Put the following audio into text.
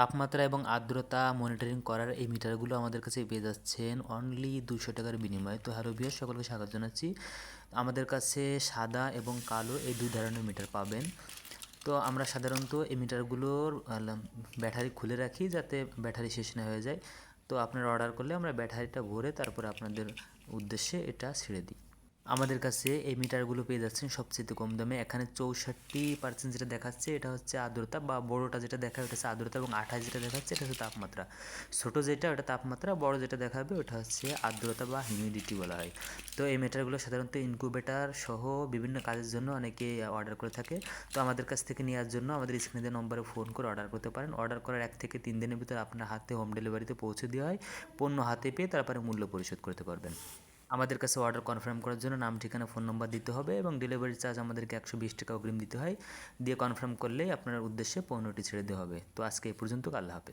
তাপমাত্রা এবং আর্দ্রতা মনিটরিং করার এই মিটারগুলো আমাদের কাছে পেয়ে যাচ্ছেন অনলি দুশো টাকার বিনিময়ে। তো হ্যালো বিয়ার সকলকে স্বাগত জানাচ্ছি। আমাদের কাছে সাদা এবং কালো এই দুই ধরনের মিটার পাবেন। তো আমরা সাধারণত এই মিটারগুলোর ব্যাটারি খুলে রাখি যাতে ব্যাটারি শেষ না হয়ে যায়। তো আপনারা অর্ডার করলে আমরা ব্যাটারিটা ভরে তারপরে আপনাদের উদ্দেশ্যে এটা ছেড়ে দিই। আমাদের কাছে এই মিটারগুলো পেয়ে যাচ্ছেন সবচেয়ে কম দামে। এখানে চৌষট্টি পার্সেন্ট যেটা দেখাচ্ছে, এটা হচ্ছে আর্দ্রতা বা বড়োটা যেটা দেখাবে ওটা হচ্ছে আর্দ্রতা এবং আঠাশ যেটা দেখাচ্ছে এটা হচ্ছে তাপমাত্রা। ছোটো যেটা ওটা তাপমাত্রা, বড় যেটা দেখাবে ওটা হচ্ছে আর্দ্রতা বা হিউমিডিটি বলা হয়। তো এই মিটারগুলো সাধারণত ইনকিউবেটার সহ বিভিন্ন কাজের জন্য অনেকে অর্ডার করে থাকে। তো আমাদের কাছ থেকে নেওয়ার জন্য আমাদের স্ক্রিনে দেওয়া নম্বরে ফোন করে অর্ডার করতে পারেন। অর্ডার করার এক থেকে তিন দিনের ভিতরে আপনার হাতে হোম ডেলিভারিতে পৌঁছে দেওয়া হয়। পণ্য হাতে পেয়ে তারপরে মূল্য পরিশোধ করতে পারবেন। আমাদের কাছে অর্ডার কনফার্ম করার জন্য নাম, ঠিকানা ফোন নম্বর দিতে হবে এবং ডেলিভারি চার্জ আমাদেরকে একশো বিশ টাকা অগ্রিম দিতে হয়। দিয়ে কনফার্ম করলেই আপনার উদ্দেশ্যে পণ্যটি ছেড়ে দেওয়া হবে। তো আজকে এই পর্যন্ত, আল্লাহ হাফেজ।